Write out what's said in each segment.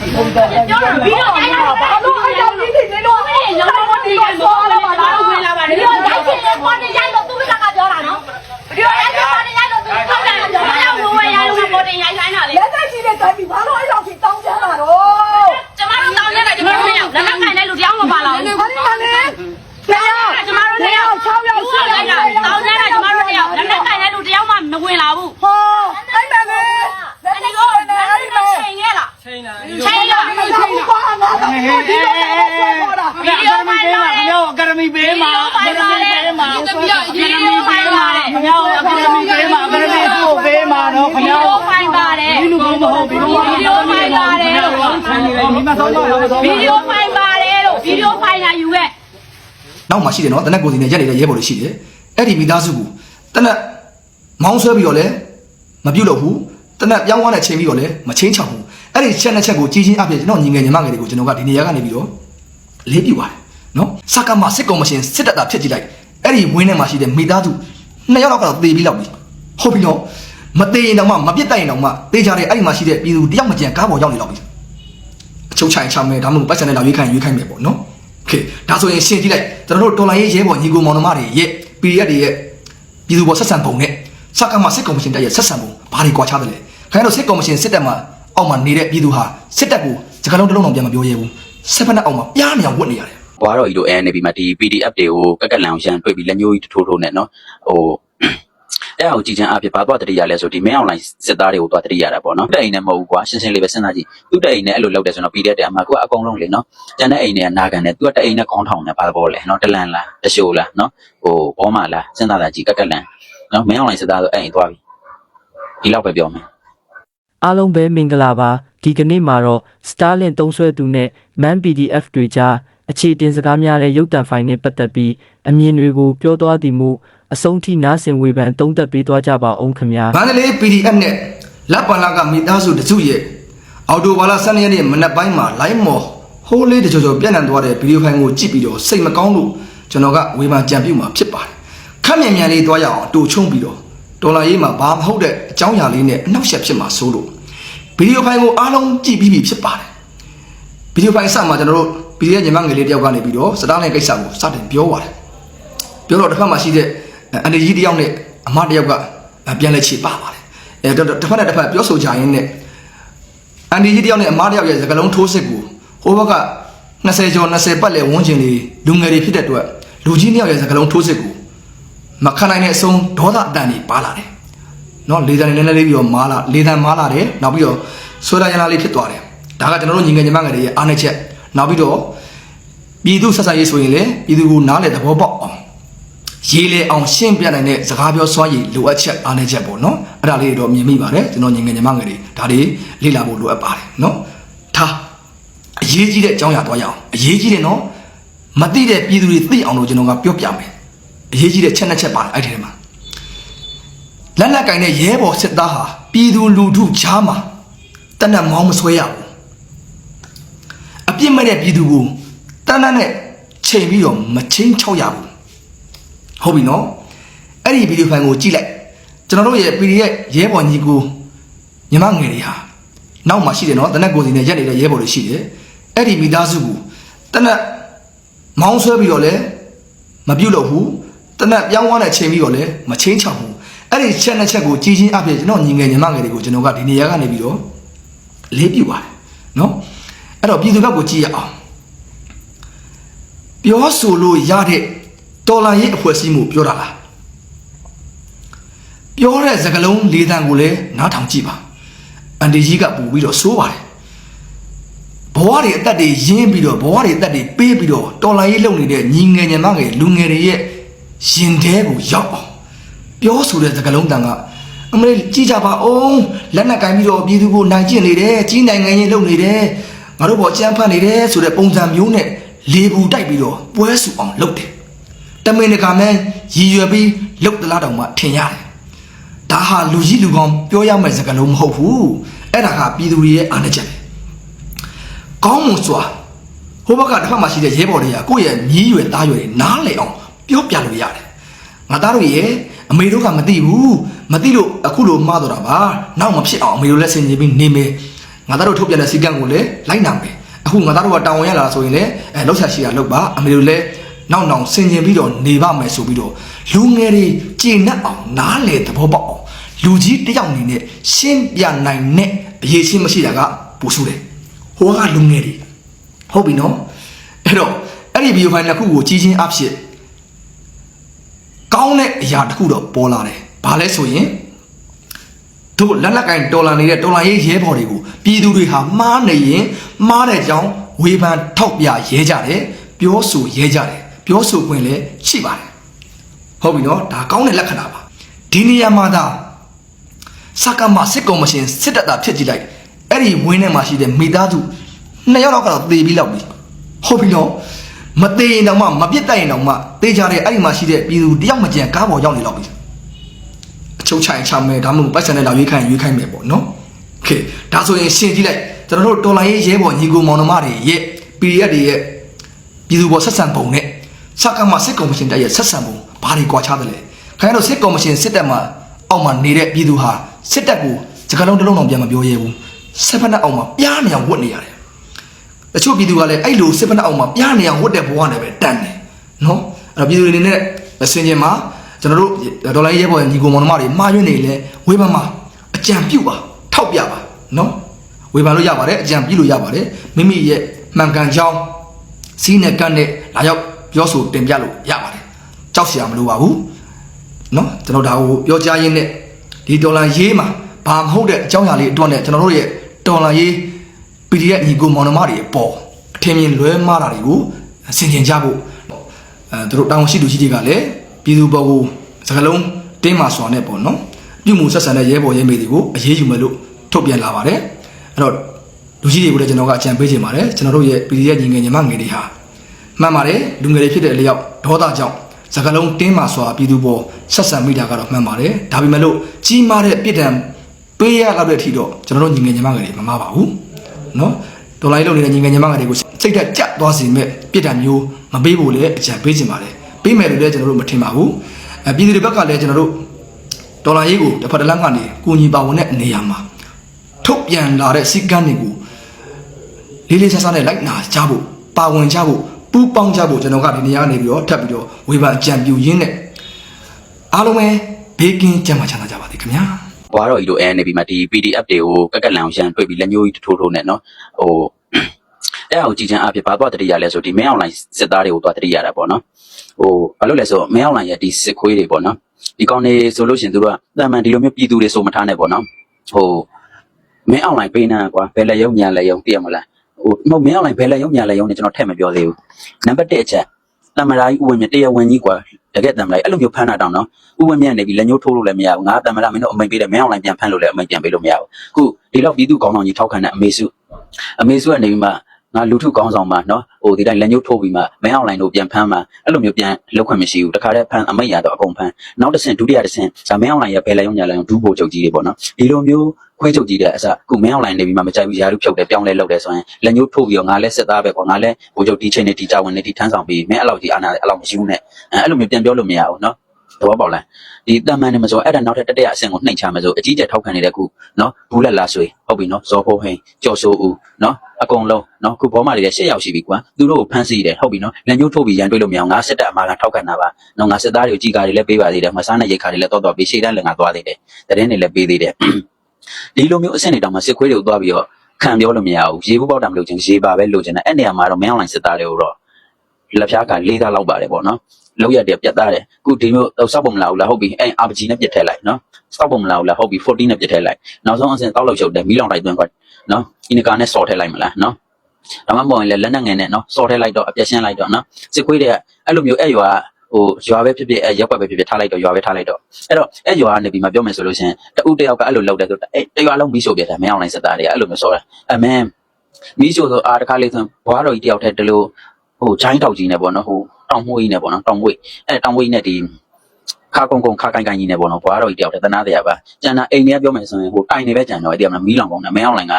ပြောတော့ပြီးတော့တိုင်းတော့ဘာလို့အဲ့လိုကြီးနေလို့အဲ့ဒီလောက်တော့ဒီကဆောလာပါတော့ဝင်လာပါတယ်ဒီတော့ရိုက်ချင်တဲ့ပေါ်နေရိုက်တော့သူကကပြောတာနော်ဒီတော့ရိုက်ချင်ပေါ်နေရိုက်တော့သူကပြောတာပြောတာရောက်လို့ရိုက်လို့ပေါ်နေရိုက်ခိုင်းတာလေလက်သက်ကြီးတဲ့တိုင်းဘာလို့အဲ့လိုကြီးတောင်းကြတာတော့ကျမတို့တောင်းနေတာကျမတို့မရောက်လက်မခံတဲ့လူတယောက်မပါလာဘူး ဘာလဲဘာလဲဆရာ ကျမတို့တယောက်6ယောက်6ယောက်တောင်းနေတာကျမတို့တယောက်လက်မခံတဲ့လူတယောက်မှမဝင်လာဘူး ဟောအဲ့ဒါလေလက် အဲ့ သက် ဒီ ကြီး တော့ တဲ့ အဲ့ အဲ့ ဒီ ဒီ တော့ တော့ ချိန်ခဲ့လား ချိန်လာချိန်လားအဲ့ဒါကိုပါငါတော့ဒီလိုပဲပြောတာဗီဒီယိုဖိုင်လာတယ်ခင်ဗျားအကယ်ဒမီပေးမှာအကယ်ဒမီပေးမှာဗီဒီယိုဖိုင်လာတယ်ခင်ဗျားအကယ်ဒမီပေးမှာအကယ်ဒမီကိုပေးမှာနော်ခင်ဗီဒီဗျားယိုဖိုင်ပါတယ်ဒီလူကောင်းမဟုတ်ဘူးဗီဒီယိုဖိုင်ပါတယ်ဆိုင်နေတယ်မိမဆောင်ပါတော့ဗီဒီယိုဖိုင်ပါတယ်လို့ဗီဒီယိုဖိုင်လာယူခဲ့နောက်မှရှိတယ်နော်တနက်ကိုစီနဲ့ရက်နေတဲ့ရဲဘော်တွေရှိတယ်အဲ့ဒီမိသားစုကိုတနက်မောင်းဆွဲပြီးတော့လဲမပြုတ်လို့ဘူးတနက်ပြောင်းသွားတဲ့ချိန်ပြီးတော့လဲမချင်းချောက်ဘူး အဲ့ဒီချက်နှစ်ချက်ကိုကြီးချင်းအပြည့်ကျွန်တော်ညီငယ်ညီမငယ်တွေကိုကျွန်တော်ကဒီနေရာကနေပြီးတော့လေးပြပါတယ်နော်စကမစစ်ကောင်မရှင်စစ်တပ်တာဖြစ်ကြည့်လိုက်အဲ့ဒီဝင်းထဲမှာရှိတဲ့မိသားစုနှစ်ယောက်လောက်ကတော့သေပြီးလောက်ပြီဟုတ်ပြီနော်မသေးရင်တော့မှမပြစ်တိုက်ရင်တော့မှသေကြတယ်အဲ့ဒီမှာရှိတဲ့ပြည်သူတယောက်မကျန်ကားပေါ်ရောက်နေလောက်ပြီ အချုပ်ချိုင်ချမယ်ဒါမှမဟုတ်ပတ်စံနဲ့လာရွေးခိုင်းရွေးခိုင်းမယ်ပေါ့နော်โอเคဒါဆိုရင်ရှင်းကြည့်လိုက်ကျွန်တော်တို့တော်လိုင်းရေးရဲဘော်ညီကိုမောင်နှမတွေရဲ့ PDF တွေရဲ့ပြည်သူပေါ်ဆက်ဆံပုံနဲ့စက္ကမစစ်ကော်မရှင်တက်ရဲ့ဆက်ဆံပုံဘာတွေကွာခြားတယ်လဲခင်ဗျားတို့စစ်ကော်မရှင်စစ်တပ်မှာ အောက်မှာနေတဲ့ပြည်သူဟာစစ်တပ်ကိုစကလုံးတစ်လုံးတော့ပြန်မပြောရဲဘူးစစ်ဖက်နဲ့အောက်မှာပြားနေအောင်ဝတ်နေရတယ်ဘွားတော်ကြီးတို့ ANB မှာဒီ PDF တွေကိုကက်ကက်လန်အောင်ရန်တွေ့ပြီးလက်မျိုးကြီးထိုးထိုးနဲ့နော်ဟိုအဲ့ဒါကိုကြည်ချမ်းအဖြစ်ဘာသွားတတိရလဲဆိုဒီ main online စစ်သားတွေကိုသွားတတိရတာပေါ့နော်တဲ့အိမ်နဲ့မဟုတ်ဘူးကွာရှင်းရှင်းလေးပဲစဉ်းစားကြည့်သူ့တဲ့အိမ်နဲ့အဲ့လိုလုပ်တယ်ဆိုတော့ PDF တွေအမှကအကုန်လုံးလေနော်ကျန်တဲ့အိမ်တွေကနာခံတယ်သူကတဲ့အိမ်နဲ့ခေါင်းထောင်တယ်ဘာသဘောလဲနော်တလန်လားတရှိုးလားနော်ဟိုဘောမလားစဉ်းစားတာကြည့်ကက်ကက်လန်နော် main online စစ်သားဆိုအဲ့အိမ်သွားပြီဒီလောက်ပဲပြောမယ် အားလုံးပဲမင်္ဂလာပါဒီကနေ့မှာတော့ Starlink သုံးစွဲသူနဲ့ Man PDF တွေကြားအခြေတင်စကားများတဲ့ရုပ်တံဖိုင်နဲ့ပတ်သက်ပြီးအမြင်တွေကိုပြောသွားသည်မူအဆုံးထိနားဆင်ဝေဖန်အသုံးသပ်ပေးသွားကြပါအောင်ခင်ဗျာမန္တလေး PDF နဲ့လက်ပံလာကမိသားစုတစုရဲ့အော်တိုဘာလ12ရက်နေ့မနက်ပိုင်းမှာ live မော်ဟိုးလေးတကြောကြောပြန့်နှံ့သွားတဲ့ဗီဒီယိုဖိုင်ကိုကြည့်ပြီးတော့စိတ်မကောင်းလို့ကျွန်တော်ကဝေဖန်ကြံပြုမှာဖြစ်ပါတယ်ခက်မြန်မြန်လေးသွားရအောင်အတူချုံပြီးတော့ ဒေါ်လာရေးမှာဘာမဟုတ်တဲ့အကြောင်းအရာလေးနဲ့အနောက်ရှက်ဖြစ်မှာစိုးလို့ဗီဒီယိုဖိုင်ကိုအားလုံးကြည့်ပြီးပြီဖြစ်ပါတယ်ဗီဒီယိုဖိုင်စမှာကျွန်တော်တို့ဗီဒီယိုညီမငယ်လေးတယောက်ကနေပြီးတော့စတားနဲ့ကိစ္စကိုစတင်ပြောပါတယ်ပြောတော့တစ်ဖက်မှာရှိတဲ့အန်ဒီကြီးတယောက်နဲ့အမတယောက်ကပြန်လဲချေပါပါတယ်အဲတော့တစ်ဖက်နဲ့တစ်ဖက်ပြောဆိုကြရင်းနဲ့အန်ဒီကြီးတယောက်နဲ့အမားတယောက်ရဲ့စကလုံးထိုးစစ်ကိုဟိုဘက်က20ကျော်20ပတ်လည်ဝန်းကျင်လေးလူငယ်တွေဖြစ်တဲ့အတွက်လူကြီးတယောက်ရဲ့စကလုံးထိုးစစ်ကို မခံနိုင်တဲ့အဆုံးဒေါသအတန်ကြီးပါလာတယ်။နော်လေတံနေနေလေးပြီးတော့မာလာလေတံမာလာတယ်နောက်ပြီးတော့ဆွဲရရနာလေးဖြစ်သွားတယ်။ဒါကကျွန်တော်တို့ညီငယ်ညီမငယ်တွေရဲ့အားနည်းချက်နောက်ပြီးတော့ပြည်သူဆက်ဆံရေးဆိုရင်လေပြည်သူကိုနားလေသဘောပေါက်အောင်ရေးလေအောင်ရှင်းပြနိုင်တဲ့စကားပြောစွမ်းရည်လိုအပ်ချက်အားနည်းချက်ပေါ့နော်အဲ့ဒါလေးတွေတော့မြင်မိပါတယ်ကျွန်တော်ညီငယ်ညီမငယ်တွေဒါတွေလေ့လာဖို့လိုအပ်ပါတယ်နော်ထားအရေးကြီးတဲ့အကြောင်းအရာသွားရအောင်အရေးကြီးတယ်နော်မသိတဲ့ပြည်သူတွေသိအောင်လို့ကျွန်တော်ကပြောပြမယ် အရေးကြီးတဲ့ချက်နှစ်ချက်ပါတယ်အဲ့ဒီထဲမှာလက်လက်ကင်တဲ့ရဲဘော်စစ်သားဟာပြည်သူလူထုကြားမှာတနက်မောင်းမဆွဲရဘူးအပြစ်မဲ့တဲ့ပြည်သူကိုတန်းတန်းနဲ့ချိန်ပြီးတော့မချင်းချောက်ရဘူးဟုတ်ပြီနော်အဲ့ဒီဗီဒီယိုဖိုင်ကိုကြည့်လိုက်ကျွန်တော်တို့ရဲ့ PD ရဲ့ရဲဘော်ညီကိုညီမငယ်တွေဟာနောက်မှရှိတယ်နော်တနက်ကိုစီနဲ့ရက်နေတဲ့ရဲဘော်တွေရှိတယ်အဲ့ဒီမိသားစုကိုတနက်မောင်းဆွဲပြီးတော့လဲမပြုတ်လို့ဘူး တနက်ပြောင်းသွားတဲ့ချိန်ပြီးတော့လဲမချင်းချောက်ဘူးအဲ့ဒီချက်နှစ်ချက်ကိုကြီးချင်းအပြည့်ကျွန်တော်ညီငယ်ညီမငယ်တွေကိုကျွန်တော်ကဒီနေရာကနေပြီးတော့လေးပြပါတယ်နော်အဲ့တော့ပြည်သူဘက်ကိုကြည့်ရအောင်ပြောဆိုလို့ရတဲ့တော်လာရေးအဖွဲ့အစည်းမှုပြောတာလားပြောတဲ့စကားလုံးလေးတန်ကိုလည်းနားထောင်ကြည့်ပါအန်ဒီကြီးကပူပြီးတော့စိုးပါတယ်ဘဝတွေအသက်တွေရင်းပြီးတော့ဘဝတွေအသက်တွေပေးပြီးတော့တော်လာရေးလုပ်နေတဲ့ညီငယ်ညီမငယ်လူငယ်တွေရဲ့ ရင်ထဲကိုရောက်အောင်ပြောဆိုတဲ့စကားလုံးတန်ကအမလေးကြည့်ကြပါအောင်လက်နက်ကင်ပြီးတော့ပြည်သူကိုနိုင်ကျင့်နေတယ်ကြီးနိုင်ငံရေးလုပ်နေတယ်ငါတို့ဘောကြမ်းဖက်နေတယ်ဆိုတဲ့ပုံစံမျိုးနဲ့လေဘူးတိုက်ပြီးတော့ပွဲဆူအောင်လုပ်တယ်တမင်တကာမဲရည်ရွယ်ပြီးလုတ်တလားတောင်မှထင်ရတယ်။ဒါဟာလူကြီးလူကောင်းပြောရမယ့်စကားလုံးမဟုတ်ဘူး။အဲ့ဒါကပြည်သူတွေရဲ့အားနည်းချက်ပဲ။ကောင်းမွန်စွာဟိုဘက်ကတစ်ဖက်မှာရှိတဲ့ရဲဘော်တွေကကိုယ့်ရဲ့မြည်ရွယ်သားရွယ်တွေနားလည်အောင် ပြောပြလို့ရတယ်။ငါသားတို့ရဲ့အမေတို့ကမသိဘူး။မသိလို့အခုလိုမှားတော့တာပါ။နောက်မဖြစ်အောင်အမေတို့လက်ဆင်ခြင်ပြီးနေမယ်။ငါသားတို့ထုတ်ပြန်တဲ့စီကံကိုလည်းလိုက်နာမယ်အခုငါသားတို့ကတာဝန်ရလာဆိုရင်လည်းအဲလောက်ဆက်ရှိရလောက်ပါအမေတို့လည်းနောက်နောက်ဆင်ကျင်ပြီးတော့နေပါမယ်ဆိုပြီးတော့လူငယ်တွေကြည်နှက်အောင်နားလေသဘောပေါက်အောင်လူကြီးတစ်ယောက်အနေနဲ့ရှင်းပြနိုင်တဲ့အရေးချင်းမရှိတာကပူဆူတယ်ဟိုကလူငယ်တွေဟုတ်ပြီနော်အဲ့တော့အဲ့ဒီဗီဒီယိုဖိုင်တစ်ခုကိုကြီးချင်းအဖြစ် ကောင်းတဲ့အရာတစ်ခုတော့ပေါ်လာတယ်ဘာလဲဆိုရင်တို့လက်လက်ကင်တော်လာနေတဲ့တော်လာရေးရဲဘော်တွေကိုပြည်သူတွေဟာမှားနေရင်မှားတဲ့အကြောင်းဝေဖန်ထောက်ပြရဲကြတယ်ပြောဆိုရဲကြတယ်ပြောဆိုခွင့်လည်းရှိပါတယ်ဟုတ်ပြီနော်ဒါကောင်းတဲ့လက္ခဏာပါဒီနေရာမှာသာစကမစစ်ကော်မရှင်စစ်တပ်သားဖြစ်ကြည့်လိုက်အဲ့ဒီဝင်းထဲမှာရှိတဲ့မိသားစုနှစ်ယောက်လောက်ကတော့သေပြီးလောက်ပြီဟုတ်ပြီနော် မသေးရင်တော့မှမပြစ်တတ်ရင်တော့မှသေကြတဲ့အဲ့ဒီမှာရှိတဲ့ပြည်သူတယောက်မကြံကားပေါ်ရောက်နေလောက်ပြီ အချုပ်ချိုင်ချမယ်ဒါမှမဟုတ်ပတ်စံနဲ့လာရွေးခိုင်းရွေးခိုင်းမယ်ပေါ့နော်โอเคဒါဆိုရင်ရှင်းကြည့်လိုက်ကျွန်တော်တို့တော်လိုင်းရေးရဲဘော်ညီကိုမောင်နှမတွေရဲ့ PDF တွေရဲ့ပြည်သူပေါ်ဆက်ဆံပုံနဲ့စကမစစ်ကော်မရှင်တက်ရဲ့ဆက်ဆံပုံဘာတွေကွာခြားတယ်လဲခင်ဗျားတို့စစ်ကော်မရှင်စစ်တပ်မှာအောက်မှာနေတဲ့ပြည်သူဟာစစ်တပ်ကိုစကလုံးတစ်လုံးတော့ပြန်မပြောရဲဘူးစစ်ဖက်နဲ့အောက်မှာပြားနေအောင်ဝတ်နေရတယ် ် တချို့ပြည်သူကလည်းအဲ့လိုစစ်ဖက်နဲ့အောက်မှာပြားနေအောင်ဝတ်တဲ့ဘဝနဲ့ပဲတန်တယ်နော်အဲ့တော့ပြည်သူတွေအနေနဲ့အစင်ကျင်မှာကျွန်တော်တို့ဒေါ်လာရဲဘော်ညီကိုမောင်နှမတွေမှားယွင်းနေလဲဝေဖန်မှာအကြံပြုပါထောက်ပြပါနော်ဝေဖန်လို့ရပါတယ်အကြံပြုလို့ရပါတယ်မိမိရဲ့မှန်ကန်ကြောင်းစီးနဲ့ကန့်နဲ့လာရောက်ပြောဆိုတင်ပြလို့ရပါတယ်ကြောက်စရာမလိုပါဘူးနော်ကျွန်တော်ဒါကိုပြောကြားရင်းနဲ့ဒီဒေါ်လာရေးမှာဘာမဟုတ်တဲ့အကြောင်းအရာလေးအတွက်နဲ့ကျွန်တော်တို့ရဲ့ဒေါ်လာရေး PDF ညီကိုမောင်နှမတွေအပေါ်အထင်မြင်လွဲမှားတာတွေကိုဆင်ခြင်ကြဖို့အဲသူတို့တောင်းရှိသူရှိတွေကလည်းပြည်သူပေါ်ကိုစကလုံးတင်းမာစွာနဲ့ပေါ့နော်ပြုမှုဆက်ဆံတဲ့ရဲဘော်ရဲမေတွေကိုအရေးယူမယ်လို့ထုတ်ပြန်လာပါတယ်အဲ့တော့လူကြီးတွေကိုလည်းကျွန်တော်ကအကြံပေးချင်ပါတယ်ကျွန်တော်တို့ရဲ့ PDF ညီငယ်ညီမငယ်တွေဟာမှန်ပါတယ်လူငယ်တွေဖြစ်တဲ့အလျောက်ဒေါသကြောင့်စကလုံးတင်းမာစွာပြည်သူပေါ်ဆက်ဆံမိတာကတော့မှန်ပါတယ်ဒါပေမဲ့လို့ကြီးမားတဲ့ပြစ်ဒဏ်ပေးရလောက်တဲ့အထိတော့ကျွန်တော်တို့ညီငယ်ညီမငယ်တွေမမပါဘူး နော်ဒေါ်လာရေးလုပ်နေတဲ့ညီငယ်ညီမငယ်တွေကိုစိတ်ဓာတ်ကြက်သွားစေမဲ့ပြစ်ဒဏ်မျိုးမပေးဖို့လည်းအကြံပေးချင်ပါတယ်ပေးမယ်လို့လည်းကျွန်တော်တို့မထင်ပါဘူးအပြည်သူတွေဘက်ကလည်းကျွန်တော်တို့ဒေါ်လာရေးကိုတစ်ဖက်တစ်လမ်းကနေကိုညီပါဝင်တဲ့နေရာမှာထုတ်ပြန်လာတဲ့စီကန်းတွေကိုလေးလေးဆဆနဲ့လိုက်နာကြဖို့ပါဝင်ကြဖို့ပူးပေါင်းကြဖို့ကျွန်တော်ကဒီနေရာကနေပြီးတော့ထပ်ပြီးတော့ဝေဖန်အကြံပြုရင်းနဲ့အားလုံးပဲဘေးကင်းကြမှာချမ်းသာကြပါစေခင်ဗျာ ဘွားတော်ကြီးတို့ ANB မှာဒီ PDF တွေကိုကက်ကက်လန်အောင်ရန်တွေ့ပြီးလက်ညှိုးကြီးထိုးထိုးနဲ့နော်ဟိုအဲ့အောင်ကြည်ချမ်းအဖြစ်ဘာသွားတတိရလဲဆိုဒီမင်းအွန်လိုင်းစစ်သားတွေကိုသွားတတိရတာပေါ့နော်ဟိုဘာလို့လဲဆိုမင်းအွန်လိုင်းရဲ့ဒီစစ်ခွေးတွေပေါ့နော်ဒီကောင်တွေဆိုလို့ရှရင်သူတို့ကတာမန်ဒီလိုမျိုးပြည်သူတွေစုံမထားနဲ့ပေါ့နော်ဟိုမင်းအွန်လိုင်းပေးနေတာကွာဘယ်လက်ရုံညာလက်ရုံသိရမလားဟိုမဟုတ်မင်းအွန်လိုင်းဘယ်လက်ရုံညာလက်ရုံနဲ့ကျွန်တော်ထည့်မပြောသေးဘူးနံပါတ်1အချက်တမရာကြီးဥဝင်မြတ်တရားဝင်ကြီးကွာ တကယ်တမရာကြီးအဲ့လိုမျိုးဖမ်းတာတောင်နော်ဥဝင်မြတ်နေပြီလက်ညှိုးထိုးလို့လည်းမရဘူးငါတမရာမင်းတို့အမိန်ပေးတယ်မင်းအွန်လိုင်းပြန်ဖမ်းလို့လည်းအမိန်ပြန်ပေးလို့မရဘူးခုဒီလောက်ပြည်သူကောင်းဆောင်ကြီးထောက်ခံတဲ့အမေစုအမေစုကနေပြီးမှ ငါလူထုကောင်းဆောင်မှာနော်ဟိုဒီတိုင်းလက်ညှိုးထိုးပြီးမှမင်းအွန်လိုင်းတို့ပြန်ဖမ်းမှာအဲ့လိုမျိုးပြန်လောက်ခွင့်မရှိဘူးတခါတည်းဖမ်းအမိတ်ရတော့အကုန်ဖမ်းနောက်တစ်ဆင့်ဒုတိယတစ်ဆင့်ဒါမင်းအွန်လိုင်းရဲ့ဘယ်လက်ရုံညာလက်ရုံဒူးဘိုချုပ်ကြီးတွေပေါ့နော်ဒီလိုမျိုးခွဲချုပ်ကြီးတဲ့အစခုမင်းအွန်လိုင်းနေပြီးမှမကြိုက်ဘူးယာရုဖြုတ်တယ်ပြောင်းလဲလုပ်တယ်ဆိုရင်လက်ညှိုးထိုးပြီးတော့ငါလည်းစစ်သားပဲပေါ့ငါလည်းဘိုးချုပ်ဒီချိန်နဲ့ဒီတာဝန်နဲ့ဒီထမ်းဆောင်ပြီးမင်းအဲ့လောက်ကြီးအာနာအဲ့လောက်မရှိဘူးနဲ့အဲ့လိုမျိုးပြန်ပြောလို့မရဘူးနော် သဘောပေါက်လားဒီတမန်နေမဆိုအဲ့ဒါနောက်ထပ်တတိယအဆင့်ကိုနှိမ်ချမယ်ဆိုအကြီးကျယ်ထောက်ခံနေတဲ့ခုနော်ဘူးလက်လာဆွေဟုတ်ပြီနော်ဇော်ဖိုးဟိန်ကျော်စိုးဦးနော်အကုန်လုံးနော်ခုဘောမတွေလည်း၈ယောက်ရှိပြီကွာသူတို့ကိုဖမ်းဆီးတယ်ဟုတ်ပြီနော်လက်ညှိုးထိုးပြီးရန်တွေ့လို့မရအောင်ငါစစ်တပ်အမှားကထောက်ခံတာပါနော်ငါစစ်သားတွေကိုကြီးကားတွေလည်းပေးပါသေးတယ်မဆန်းတဲ့ရိတ်ခါတွေလည်းတော့တော့ပြီးရှေ့တန်းလည်းငါသွားသေးတယ်တရင်တွေလည်းပေးသေးတယ်ဒီလိုမျိုးအဆင့်တွေတောင်မှစစ်ခွေးတွေကိုသွားပြီးတော့ခံပြောလို့မရဘူးရေဘူးပေါက်တာမလို့ချင်းရေပါပဲလို့ချင်းတယ်အဲ့နေရာမှာတော့မင်းအွန်လိုင်းစစ်သားတွေကိုတော့ လက်ဖြားက၄သားလောက်ပါတယ်ပေါ့နော်လောက်ရတဲ့ပြတ်သားတယ်ခုဒီမျိုးတော့စောက်ပုံမလာဘူးလားဟုတ်ပြီအဲ့ RPG နဲ့ပြတ်ထဲလိုက်နော်စောက်ပုံမလာဘူးလားဟုတ်ပြီ14နဲ့ပြတ်ထဲလိုက်နောက်ဆုံးအဆင့်တောက်လောက်ချုပ်တယ်မီးလောင်လိုက်သွင်းကွာနော်အင်ကာနဲ့စော်ထဲလိုက်မလားနော်ဒါမှမဟုတ်ရင်လည်းလက်နက်ငယ်နဲ့နော်စော်ထဲလိုက်တော့အပြက်ရှင်းလိုက်တော့နော်စစ်ခွေးတွေကအဲ့လိုမျိုးအဲ့ရွာဟိုရွာပဲဖြစ်ဖြစ်အဲရက်ွက်ပဲဖြစ်ဖြစ်ထားလိုက်တော့ရွာပဲထားလိုက်တော့အဲ့တော့အဲ့ရွာကနေပြီးမှပြောမယ်ဆိုလို့ရှိရင်တဦးတယောက်ကအဲ့လိုလုပ်တယ်ဆိုအဲ့တရွာလုံးမီးရှို့ပြတယ်မင်းအောင်လိုက်စက်သားတွေကအဲ့လိုမျိုးစော်တယ်အမင်းမီးရှို့ဆိုအာတခါလေးဆိုဘွားတော်ကြီးတယောက်တည်းတလို့ ဟိုဂျိုင်းတောက်ကြီးနဲ့ပေါ့နော်ဟိုတောင်မွေးကြီးနဲ့ပေါ့နော်တောင်မွေးအဲ့တောင်မွေးကြီးနဲ့ဒီခါကုန်းကုန်းခါကိုင်ကိုင်ကြီးနဲ့ပေါ့နော်ဘွားတော်ကြီးတယောက်တည်းတနာတရားပါကျန်တာအိမ်ထဲပြောမယ်ဆိုရင်ဟိုတိုင်နေပဲကြံတော့အဲ့ဒီကမီးလောင်ကုန်တယ်မင်းအောင်လိုင်က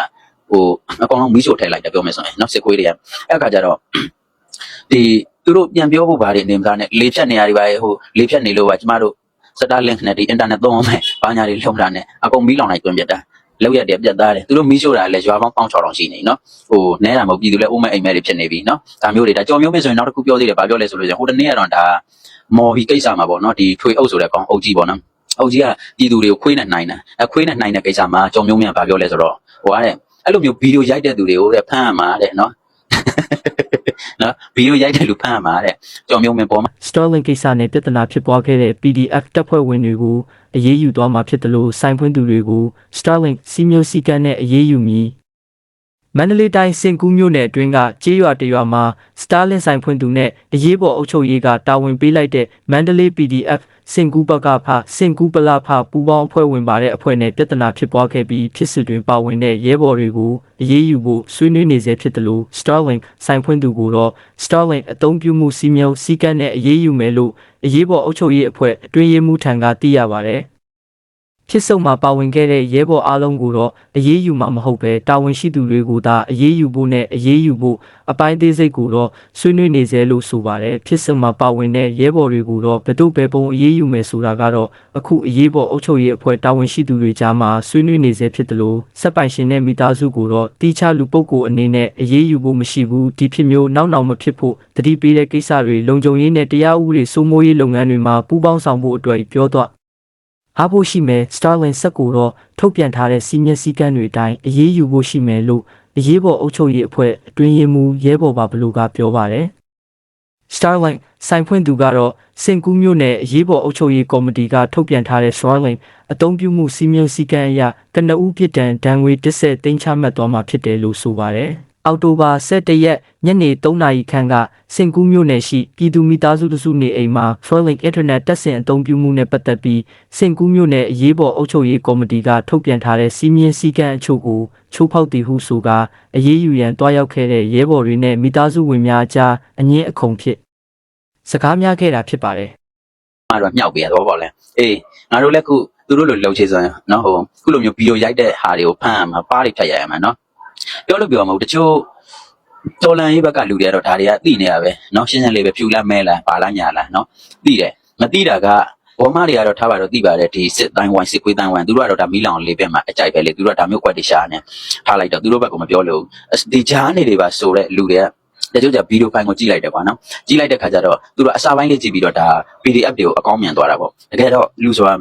ဟိုအကောင်လုံးမီးရှို့ထည့်လိုက်တယ်ပြောမယ်ဆိုရင်နော်စစ်ခွေးတွေကအဲ့အခါကျတော့ဒီသူတို့ပြန်ပြောဖို့ဘာတွေနေမသားနဲ့လေဖြတ်နေရတွေပါဟိုလေဖြတ်နေလို့ပါကျမတို့စတာလင့်နဲ့ဒီအင်တာနက်သုံးအောင်မယ်ဘာညာတွေလုံတာနဲ့အကုန်မီးလောင်လိုက်တွင်ပြတာ လောက်ရက်တယ်ပြတ်သားတယ်သူတို့မီးရှို့တာလည်းရွာပေါင်းပေါင်း6တောင်ရှိနေနော်ဟိုနဲတာမဟုတ်ပြည်သူလည်းအိုးမဲ့အိမ်မဲ့တွေဖြစ်နေပြီနော်ဒါမျိုးတွေဒါကြော်မျိုးပဲဆိုရင်နောက်တစ်ခုပြောသေးတယ်ဗာပြောလဲဆိုလို့ရှိရင်ဟိုတနေ့ကတော့ဒါမော်ဘီကိစ္စမှာပေါ့နော်ဒီထွေအုပ်ဆိုတဲ့ကောင်အုပ်ကြီးပေါ့နော်အုပ်ကြီးကပြည်သူတွေကိုခွေးနဲ့နှိုင်းတာအခွေးနဲ့နှိုင်းတဲ့ကိစ္စမှာကြော်မျိုးမြန်ဗာပြောလဲဆိုတော့ဟိုကတဲ့အဲ့လိုမျိုးဗီဒီယိုရိုက်တဲ့သူတွေကိုတဲ့ဖမ်းရမှာတဲ့နော်နော်ဗီဒီယိုရိုက်တဲ့လူဖမ်းရမှာတဲ့ကြော်မျိုးမြန်ပေါ်မှာ Starlink ကိစ္စနဲ့ပြဿနာဖြစ်ပွားခဲ့တဲ့ PDF တပ်ဖွဲ့ဝင်တွေကို အရေးယူသွားမှာဖြစ်တယ်လို့စိုင်းဖွင့်သူတွေကို Starlink စီမျိုးစီကန်းနဲ့အရေးယူမည်မန္တလေးတိုင်းစင်ကူးမြို့နယ်အတွင်းကကျေးရွာတစ်ရွာမှာ Starlink ဆိုင်ဖွင့်သူနဲ့အရေးပေါ်အုပ်ချုပ်ရေးကတာဝန်ပေးလိုက်တဲ့မန္တလေး PDF စင်ကူးဘက်ကဖစင်ကူးပလဖပူပေါင်းအဖွဲ့ဝင်ပါတဲ့အဖွဲ့နဲ့ပြဿနာဖြစ်ပွားခဲ့ပြီးဖြစ်စစ်တွင်ပါဝင်တဲ့ရဲဘော်တွေကိုအရေးယူဖို့ဆွေးနွေးနေစေဖြစ်တယ်လို့ Starlink ဆိုင်ဖွင့်သူကိုတော့ Starlink အသုံးပြုမှုစီမံစည်းကမ်းနဲ့အရေးယူမယ်လို့ အရေးပေါ်အုပ်ချုပ်ရေးအဖွဲ့အတွင်းရေးမှူးထံကသိရပါတယ် ဖြစ်ဆုံးမှာပါဝင်ခဲ့တဲ့ရဲဘော်အားလုံးကိုတော့အရေးယူမှာမဟုတ်ပဲတာဝန်ရှိသူတွေကိုသာအရေးယူဖို့နဲ့အရေးယူဖို့အပိုင်းသေးစိတ်ကိုတော့ဆွေးနွေးနေစေလို့ဆိုပါတယ်ဖြစ်ဆုံးမှာပါဝင်တဲ့ရဲဘော်တွေကိုတော့ဘယ်သူဘယ်ပုံအရေးယူမယ်ဆိုတာကတော့အခုအရေးပေါ်အုပ်ချုပ်ရေးအဖွဲ့တာဝန်ရှိသူတွေကြားမှာဆွေးနွေးနေစေဖြစ်တယ်လို့စက်ပိုင်ရှင်နဲ့မိသားစုကိုတော့တီးခြားလူပုဂ္ဂိုလ်အနေနဲ့အရေးယူဖို့မရှိဘူးဒီဖြစ်မျိုးနောက်နောက်မဖြစ်ဖို့တတိပေးတဲ့ကိစ္စတွေလုံခြုံရေးနဲ့တရားဥပဒေစိုးမိုးရေးလုပ်ငန်းတွေမှာပူးပေါင်းဆောင်ဖို့အတွက်ပြောတော့ အားဖို့ရှိမယ် Starlink ဆက်ကိုတော့ထုတ်ပြန်ထားတဲ့စီမံစည်းကမ်းတွေအတိုင်းအရေးယူဖို့ရှိမယ်လို့အရေးပေါ်အုပ်ချုပ်ရေးအဖွဲ့အတွင်းရေးမှူးရဲဘော်ပါဘလူကပြောပါတယ် Starlink စိုင်ဖွင့်သူကတော့စင်ကူးမြို့နယ်အရေးပေါ်အုပ်ချုပ်ရေးကော်မတီကထုတ်ပြန်ထားတဲ့ Starlink အသုံးပြုမှုစီမံစည်းကမ်းအရကနဦးပြစ်ဒဏ်ဒဏ်ငွေတစ်ဆက်သိမ်းချမှတ်သွားမှာဖြစ်တယ်လို့ဆိုပါတယ် အောက်တိုဘာ17ရက်ညနေ3နာရီခန့်ကစင်ကူးမြို့နယ်ရှိပြည်သူမိသားစုတစုနေအိမ်မှာ Starlink Internet တက်ဆင်အသုံးပြုမှုနဲ့ပတ်သက်ပြီးစင်ကူးမြို့နယ်အရေးပေါ်အုပ်ချုပ်ရေးကော်မတီကထုတ်ပြန်ထားတဲ့စီမံစည်းကမ်းအချို့ကိုချိုးဖောက်တည်ဟုဆိုကာအရေးယူရန်တွားရောက်ခဲ့တဲ့ရဲဘော်တွေနဲ့မိသားစုဝင်များအကြားအငင်းအခုံဖြစ်စကားများခဲ့တာဖြစ်ပါတယ်မှာတော့မြောက်ပေးရတော့ပေါ့လေအေးငါတို့လည်းခုသူတို့လိုလှုပ်ချေဆိုရင်နော်ဟိုခုလိုမျိုးဗီဒီယိုရိုက်တဲ့ဟာတွေကိုဖမ်းရမှာပါးတွေဖြတ်ရရမှာနော် ပြောလို့ပြောမှာမဟုတ်တချို့တော်လန်ရေးဘက်ကလူတွေကတော့ဒါတွေကသိနေရပဲနော်ရှင်းရှင်းလေးပဲဖြူလားမဲလားပါလားညာလားနော်သိတယ်မသိတာကဘောမတွေကတော့ထားပါတော့သိပါတယ်ဒီစစ်တိုင်းဝိုင်းစစ်ခွေးတိုင်းဝိုင်းသူတို့ကတော့ဒါမီးလောင်လေးပဲမှာအကြိုက်ပဲလေသူတို့ကဒါမျိုးကွက်တွေရှာနေထားလိုက်တော့သူတို့ဘက်ကမပြောလို့ဒီဂျားနေတွေပါဆိုတဲ့လူတွေကတချို့ကဗီဒီယိုဖိုင်ကိုကြည့်လိုက်တယ်ကွာနော်ကြည့်လိုက်တဲ့ခါကျတော့သူတို့အစာပိုင်းလေးကြည့်ပြီးတော့ဒါ PDF တွေကိုအကောင်းမြင်သွားတာပေါ့တကယ်တော့လူဆိုတာ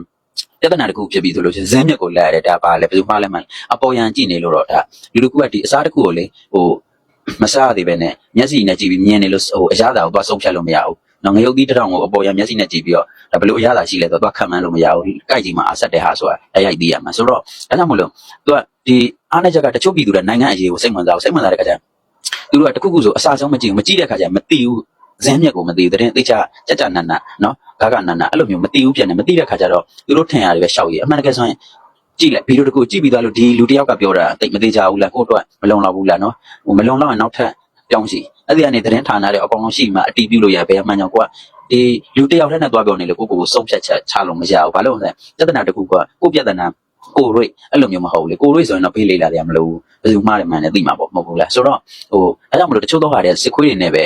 ပြဿနာတစ်ခုဖြစ်ပြီးဆိုလို့ရှိရင်ဇင်းမြက်ကိုလဲရတယ်ဒါပါလေဘယ်သူမှလည်းမအပေါ်ရန်ကြည့်နေလို့တော့ဒါလူတစ်ခုကဒီအစားတစ်ခုကိုလေဟိုမစားသေးပဲနဲ့မျက်စိနဲ့ကြည့်ပြီးမြင်နေလို့ဟိုအရသာကိုသွားဆုံးဖြတ်လို့မရဘူးနော်ငရုတ်သီးတစ်ထောင်ကိုအပေါ်ရန်မျက်စိနဲ့ကြည့်ပြီးတော့ဒါဘယ်လိုအရသာရှိလဲတော့သွားခံမှန်းလို့မရဘူးကြိုက်ကြီးမှာအဆက်တဲ့ဟာဆိုတာအရိုက်သိရမှာဆိုတော့ဒါကြောင့်မလို့သူကဒီအားနဲ့ချက်ကတချို့ပြည်သူတွေနိုင်ငံအရေးကိုစိတ်ဝင်စားအောင်စိတ်ဝင်စားတဲ့ခါကျသူတို့ကတခုခုဆိုအစားဆုံးမကြည့်ဘူးမကြည့်တဲ့ခါကျမသိဘူးဇင်းမြက်ကိုမသိဘူးတဲ့သိချကြကြနန်နန်နော် ဂါဂနန်နန်အဲ့လိုမျိုးမသိဘူးပြန်တယ်မသိတဲ့ခါကျတော့သူတို့ထင်ရတယ်ပဲရှောက်ရည်အမှန်တကယ်ဆိုရင်ကြည့်လိုက်ဗီဒီယိုတစ်ခုကြည့်ပြီးသားလို့ဒီလူတစ်ယောက်ကပြောတာတိတ်မသေးကြဘူးလားကိုယ့်အတွက်မလုံလောက်ဘူးလားနော်ဟိုမလုံလောက်ရင်နောက်ထပ်ပြောင်းစီအဲ့ဒီကနေသတင်းဌာနတွေအကောင်လုံးရှိမှအတီးပြုလို့ရဘယ်မှန်ကြောင့်ကိုကဒီလူတစ်ယောက်တည်းနဲ့တွားပြောနေလေကိုကိုကိုစုံဖြတ်ချက်ချလို့မရဘူးဘာလို့လဲပြဿနာတစ်ခုကကိုပြဿနာကိုရိတ်အဲ့လိုမျိုးမဟုတ်လေကိုရိတ်ဆိုရင်တော့ဖေးလေးလာတယ်မလို့ဘယ်သူမှလည်းမှန်တယ်သိမှာပေါ့မဟုတ်ဘူးလားဆိုတော့ဟိုအဲ့ကြောင့်မလို့တချို့တော့ဟာတွေစစ်ခွေးတွေနဲ့ပဲ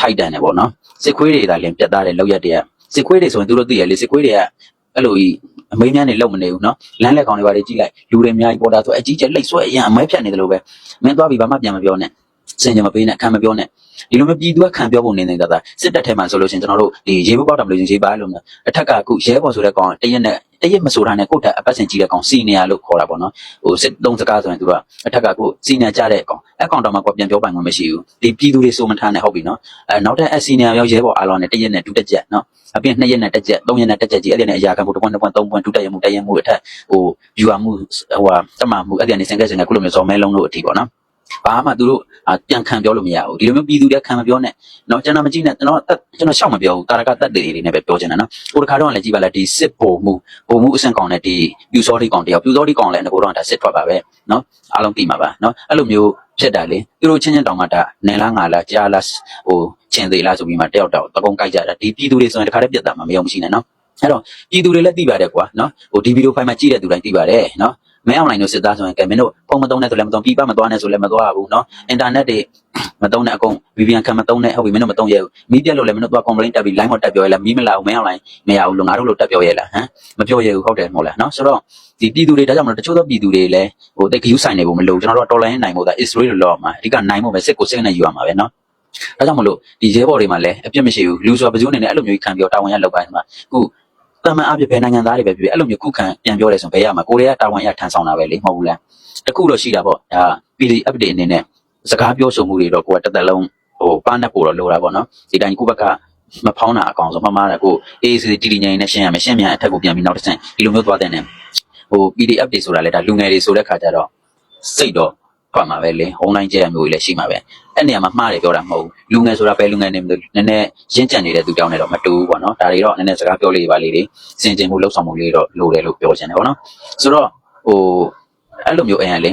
ထိုက်တန်တယ်ပေါ့နော်စစ်ခွေးတွေဒါလည်းပြတ်သားတဲ့လောက်ရက်တွေက စစ်ခွေးတွေဆိုရင်သူတို့သိရလေစစ်ခွေးတွေကအဲ့လိုကြီးအမေးများနေလုံမနေဘူးနော်လမ်းလက်ကောင်တွေပါလေကြည့်လိုက်လူတွေအများကြီးပေါ်တာဆိုအကြီးကျယ်လိတ်ဆွဲအရင်အမဲဖြတ်နေတယ်လို့ပဲမင်းသွားပြီးဘာမှပြန်မပြောနဲ့စင်ကြမပေးနဲ့ခံမပြောနဲ့ဒီလိုမျိုးပြည်သူကခံပြောဖို့နေနေတာဒါစစ်တပ်ထဲမှာဆိုလို့ရှိရင်ကျွန်တော်တို့ဒီရေဘောပေါက်တာမလို့ရေပါလို့မျိုးအထက်ကအခုရဲဘော်ဆိုတဲ့ကောင်တရက်နဲ့ တရက်မဆိုတာနဲ့ကိုယ့်တက်အပတ်စင်ကြီးတဲ့ကောင်စီနီယာလို့ခေါ်တာပေါ့နော်ဟိုစစ်သုံးစကားဆိုရင်သူကအထက်ကကိုစီနီယာကြတဲ့ကောင်အကောင်တော့မှကိုပြန်ပြောပိုင်ခွင့်မရှိဘူးဒီပြည်သူတွေဆိုမထားနဲ့ဟုတ်ပြီနော်အဲနောက်ထပ်အစီနီယာရောရဲဘော်အားလုံးနဲ့တရက်နဲ့ဒုတက်ချက်နော်အပြင်နှစ်ရက်နဲ့တက်ချက်သုံးရက်နဲ့တက်ချက်ကြီးအဲ့ဒီနဲ့အရာခံဖို့တစ်ပွင့်တစ်ပွင့်သုံးပွင့်ဒုတက်ရမှုတက်ရမှုအထက်ဟို viewer မှုဟိုဟာတမမှုအဲ့ဒီကနေစင်ကက်စင်ကက်ခုလိုမျိုးဇော်မဲလုံးတို့အထိပေါ့နော် ဘာမှသူတို့ပြန်ခံပြောလို့မရဘူးဒီလိုမျိုးပြည်သူတွေခံမပြောနဲ့နော်ကျွန်တော်မကြည့်နဲ့ကျွန်တော်ကျွန်တော်ရှောက်မပြောဘူးတာရကတက်တွေတွေနဲ့ပဲပြောချင်တာနော်ဟိုတခါတော့လည်းကြည့်ပါလားဒီစစ်ဘုံမှုဘုံမှုအဆင့်ကောင်နဲ့ဒီပြူစောတိကောင်တယောက်ပြူစောတိကောင်လည်းငါတို့တော့ဒါစစ်ထွက်ပါပဲနော်အားလုံးသိမှာပါနော်အဲ့လိုမျိုးဖြစ်တာလေသူတို့ချင်းချင်းတောင်မှဒါနယ်လားငါလားကြားလားဟိုချင်းသေးလားဆိုပြီးမှတယောက်တောက်တကုံကြိုက်ကြတာဒီပြည်သူတွေဆိုရင်တခါတည်းပြတ်တာမှမယုံမရှိနဲ့နော်အဲ့တော့ပြည်သူတွေလည်းသိပါတယ်ကွာနော်ဟိုဒီဗီဒီယိုဖိုင်မှာကြည့်တဲ့သူတိုင်းသိပါတယ်နော် မင်းအောင်နိုင်တို့စစ်သားဆိုရင်ကဲမင်းတို့ဖုန်းမသုံးနဲ့ဆိုလည်းမသုံးပြပမသွားနဲ့ဆိုလည်းမသွားဘူးနော်အင်တာနက်တွေမသုံးနဲ့အကုန် VPN ခံမသုံးနဲ့ဟုတ်ပြီမင်းတို့မသုံးရဘူးမီးပြက်လို့လည်းမင်းတို့သွား complaint တက်ပြီး line ဟောတက်ပြောရလဲမီးမလာဘူးမင်းအောင်နိုင်မရဘူးလို့ငါတို့လို့တက်ပြောရလားဟမ်မပြောရဘူးဟုတ်တယ်မဟုတ်လားနော်ဆိုတော့ဒီပြည်သူတွေဒါကြောင့်မလို့တချို့သောပြည်သူတွေလည်းဟိုတိတ်ခယူဆိုင်နေဖို့မလိုကျွန်တော်တို့ကတော်လိုင်းနိုင်ဖို့ဒါ Israel လို့လောက်မှာအဓိကနိုင်ဖို့ပဲစစ်ကိုစစ်နဲ့ယူရမှာပဲနော်ဒါကြောင့်မလို့ဒီရဲဘော်တွေမှာလည်းအပြစ်မရှိဘူးလူဆိုတာဘယ်သူအနေနဲ့အဲ့လိုမျိုးခံပြောတာဝန်ရလောက်ပိုင်းမှာအခု တမန်အပြစ်ပဲနိုင်ငံသားတွေပဲဖြစ်ဖြစ်အဲ့လိုမျိုးခုခံပြန်ပြောတယ်ဆိုရင်ဘယ်ရမှာကိုရီးယားတာဝန်ရထန်ဆောင်တာပဲလေမဟုတ်ဘူးလားတခုတော့ရှိတာပေါ့ဒါ PD update အနေနဲ့စကားပြောဆိုမှုတွေတော့ကိုကတစ်သက်လုံးဟိုပါနဲ့ပို့တော့လိုတာပေါ့နော်ဒီတိုင်းကိုဘက်ကမဖောင်းတာအကောင်ဆုံးမမားတယ်ကိုအေးစီတီတီငိုင်းနဲ့ရှင်းရမယ်ရှင်းမြန်အထက်ကိုပြန်ပြီးနောက်တစ်ဆင့်ဒီလိုမျိုးသွားတဲ့နေဟို PDF တွေဆိုတာလေဒါလူငယ်တွေဆိုတဲ့ခါကျတော့စိတ်တော့ ဖတ်မှာပဲလေအွန်လိုင်းကျဲရမျိုးတွေလည်းရှိမှာပဲအဲ့နေရာမှာမှားတယ်ပြောတာမဟုတ်ဘူးလူငယ်ဆိုတာပဲလူငယ်နေမလို့နည်းနည်းရင့်ကြံနေတဲ့သူတောင်းနေတော့မတူဘူးပေါ့နော်ဒါတွေတော့နည်းနည်းစကားပြောလေးပါလေးတွေစင်ကြင်မှုလှုပ်ဆောင်မှုလေးတော့လိုတယ်လို့ပြောချင်တယ်ပေါ့နော်ဆိုတော့ဟိုအဲ့လိုမျိုးအရင်လေ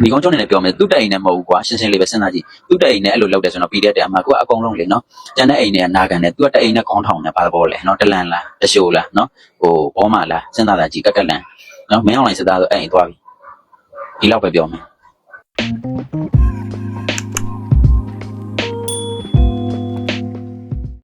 ဒီကောင်ကျောင်းနေနဲ့ပြောမယ်သူ့တိုင်နဲ့မဟုတ်ဘူးကွာရှင်းရှင်းလေးပဲစဉ်းစားကြည့်သူ့တိုင်နဲ့အဲ့လိုလုပ်တယ်ဆိုတော့ PDF တယ်အမှကိုကအကုန်လုံးလေနော်ကျန်တဲ့အိမ်တွေကနာခံတယ်သူကတအိမ်နဲ့ခေါင်းထောင်နေပါတော့လေနော်တလန်လားတရှိုးလားနော်ဟိုဘောမလားစဉ်းစားတာကြည့်ကက်ကက်လန်နော်မင်းအောင်လိုင်းစစ်သားဆိုအဲ့အိမ်သွားပြီ ဒီလောက်ပဲပြောမယ်